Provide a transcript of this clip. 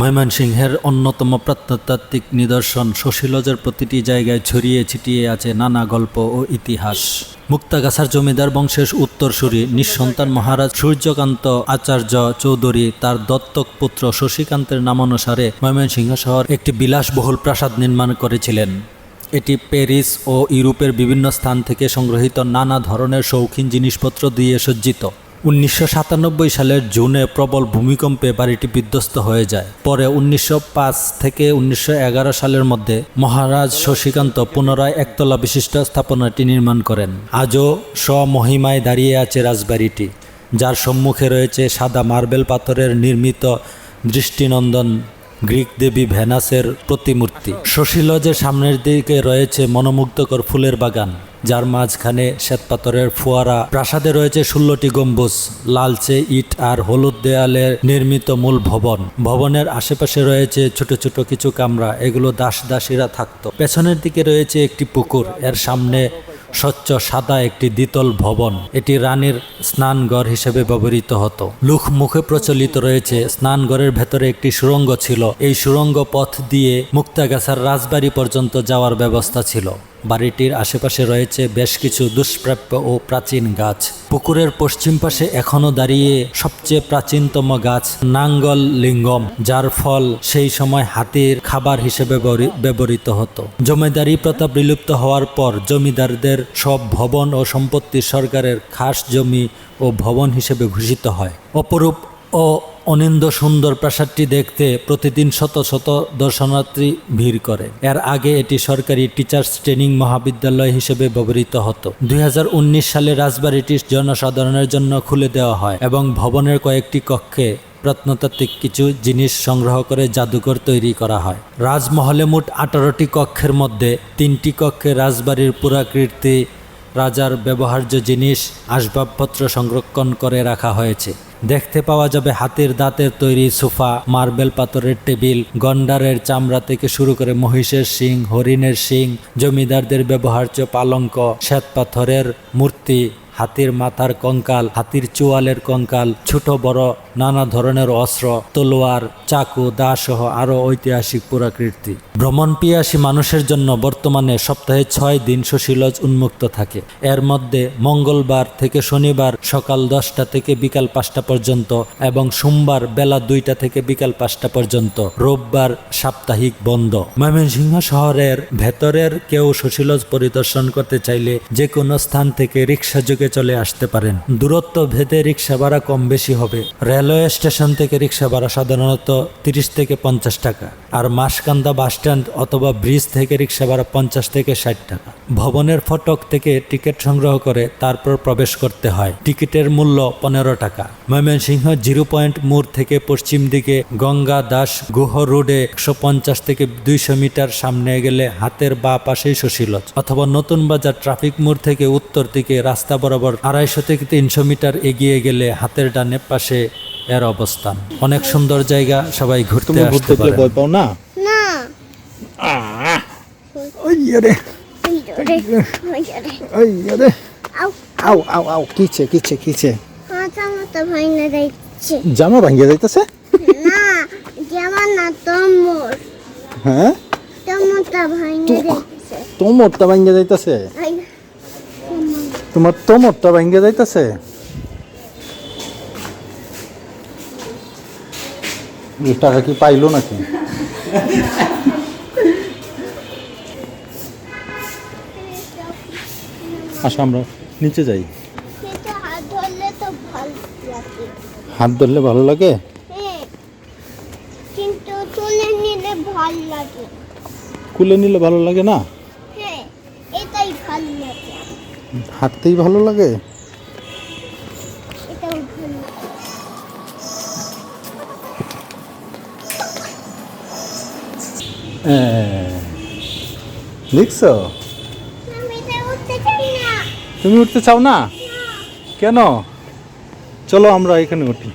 ময়মনসিংহের অন্যতম প্রত্নতাত্ত্বিক নিদর্শন শশীলজের প্রতিটি জায়গায় ছড়িয়ে ছিটিয়ে আছে নানা গল্প ও ইতিহাস। মুক্তাগাছার জমিদার বংশের উত্তরসূরি নিঃসন্তান মহারাজ সূর্যকান্ত আচার্য চৌধুরী তার দত্তক পুত্র শশীকান্তের নামানুসারে ময়মনসিংহ শহর একটি বিলাসবহুল প্রাসাদ নির্মাণ করেছিলেন। এটি প্যারিস ও ইউরোপের বিভিন্ন স্থান থেকে সংগ্রহিত নানা ধরনের শৌখিন জিনিসপত্র দিয়ে সজ্জিত। উনিশশো সাতানব্বই সালের জুনে প্রবল ভূমিকম্পে বাড়িটি বিধ্বস্ত হয়ে যায়। পরে উনিশশো পাঁচ থেকে উনিশশো এগারো সালের মধ্যে মহারাজ শশীকান্ত পুনরায় একতলা বিশিষ্ট স্থাপনাটি নির্মাণ করেন। আজও স্বমহিমায় দাঁড়িয়ে আছে রাজবাড়িটি, যার সম্মুখে রয়েছে সাদা মার্বেল পাথরের নির্মিত দৃষ্টিনন্দন গ্রিক দেবী ভেনাসের প্রতিমূর্তি। শশীলজের সামনের দিকে রয়েছে মনোমুগ্ধকর ফুলের বাগান। যার মাঝখানে শ্বেতপাথরের ফোয়ারা। প্রাসাদে রয়েছে ষোলোটি গম্বুজ, লালচে ইট আর হলুদ দেয়ালের নির্মিত মূল ভবন। ভবনের আশেপাশে রয়েছে ছোট ছোট কিছু কামরা, এগুলো দাস দাসীরা থাকতো। পেছনের দিকে রয়েছে একটি পুকুর, এর সামনে স্বচ্ছ সাদা একটি দ্বিতল ভবন। এটি রানীর স্নানঘর হিসেবে ব্যবহৃত হতো। লুখ মুখে প্রচলিত রয়েছে, স্নানঘরের ভেতরে একটি সুড়ঙ্গ ছিল। এই সুড়ঙ্গ পথ দিয়ে মুক্তাগাছার রাজবাড়ি পর্যন্ত যাওয়ার ব্যবস্থা ছিল। বাড়িটির আশেপাশে রয়েছে বেশ কিছু দুষ্প্রাপ্য ও প্রাচীন গাছ। পুকুরের পশ্চিম পাশে এখনও দাঁড়িয়ে সবচেয়ে প্রাচীনতম গাছ নাঙ্গল লিঙ্গম যার ফল সেই সময় হাতির খাবার হিসেবে ব্যবহৃ- ব্যবহৃত হতো। জমিদারি প্রথা বিলুপ্ত হওয়ার পর জমিদারদের সব ভবন ও সম্পত্তি সরকারের খাস জমি ও ভবন হিসেবে ঘোষিত হয়। অপরূপ ও অনিন্দ সুন্দর প্রাসাদটি দেখতে প্রতিদিন শত শত দর্শনার্থী ভিড় করে। এর আগে এটি সরকারি টিচার্স ট্রেনিং মহাবিদ্যালয় হিসেবে ব্যবহৃত হতো। দুই হাজার উনিশ সালে রাজবাড়িটি জনসাধারণের জন্য খুলে দেওয়া হয় এবং ভবনের কয়েকটি কক্ষে প্রত্নতাত্ত্বিক কিছু জিনিস সংগ্রহ করে জাদুঘর তৈরি করা হয়। রাজমহলে মোট আঠারোটি কক্ষের মধ্যে তিনটি কক্ষে রাজবাড়ির পুরাকীর্তি রাজার ব্যবহার্য জিনিস আসবাবপত্র সংরক্ষণ করে রাখা হয়েছে। দেখতে পাওয়া যাবে হাতির দাঁতের তৈরি সোফা, মার্বেল পাথরের টেবিল, গন্ডারের চামড়া থেকে শুরু করে মহিষের শিং, হরিণের শিং, জমিদারদের ব্যবহার্য পালঙ্ক, শ্বেত পাথরের মূর্তি হাতির মাথার কঙ্কাল, হাতির চোয়ালের কঙ্কাল, ছোট, বড়, নানা ধরনের অস্ত্র, তলোয়ার, চাকু দা সহ আরও ঐতিহাসিক পুরাকীর্তি ভ্রমণ পিয়াসী মানুষের জন্য বর্তমানে সপ্তাহে ছয় দিন সুশীলজ উন্মুক্ত থাকে। এর মধ্যে মঙ্গলবার থেকে শনিবার সকাল দশটা থেকে বিকাল পাঁচটা পর্যন্ত এবং সোমবার বেলা দুইটা থেকে বিকাল পাঁচটা পর্যন্ত। রোববার সাপ্তাহিক বন্ধ। ময়মনসিংহ শহরের ভেতরের কেউ সুশীলজ পরিদর্শন করতে চাইলে যে কোনো স্থান থেকে রিক্সা যোগে চলে আসতে পারেন। দূরত্ব ভেদে রিক্সা ভাড়া কম বেশি হবে। রেলওয়ে স্টেশন থেকে রিক্সা ভাড়া সাধারণত তিরিশ থেকে পঞ্চাশ টাকা। আর মাসকান্দা বাসস্ট্যান্ড অথবা ব্রিজ থেকে রিক্সা ভাড়া পঞ্চাশ থেকে ষাট টাকা। ভবনের ফটক থেকে টিকিট সংগ্রহ করে তারপর প্রবেশ করতে হয়। টিকিটের মূল্য পনেরো টাকা। ময়মনসিংহ জিরো পয়েন্ট মোড় থেকে পশ্চিম দিকে গঙ্গা দাস গুহ রোডে একশো পঞ্চাশ থেকে দুইশো মিটার সামনে গেলে হাতের বা পাশেই শশীলজ অথবা নতুন বাজার ট্রাফিক মোড় থেকে উত্তর দিকে রাস্তা বরাবর আড়াইশো থেকে তিনশো মিটার এগিয়ে গেলে হাতের ডানে পাশে এর অবস্থান। অনেক সুন্দর জায়গা সবাই ঘুরতে আসতে পারে ভয় পাও না? না। ওই ওই আও আও আও কিছে কিছে কিছে দিচ্ছে। জামা ভাঙ্গে যাইতেছে না যেমন না তোমর। হ্যাঁ? তোমরটা ভাঙ্গে যাইতেছে তোমার তোমরটা ভাঙ্গে যাইতেছে টাকা কি পাইলো নাকি? আসো আমরা নিচে যাই। হাত ধরলে ভালো লাগে? কুলে নিলে ভালো লাগে না? হাঁটতেই ভালো লাগে? এটাও ভালো লাগে। না তুমি উঠতে চাও না? কেন? চলো আমরা এখানে উঠি।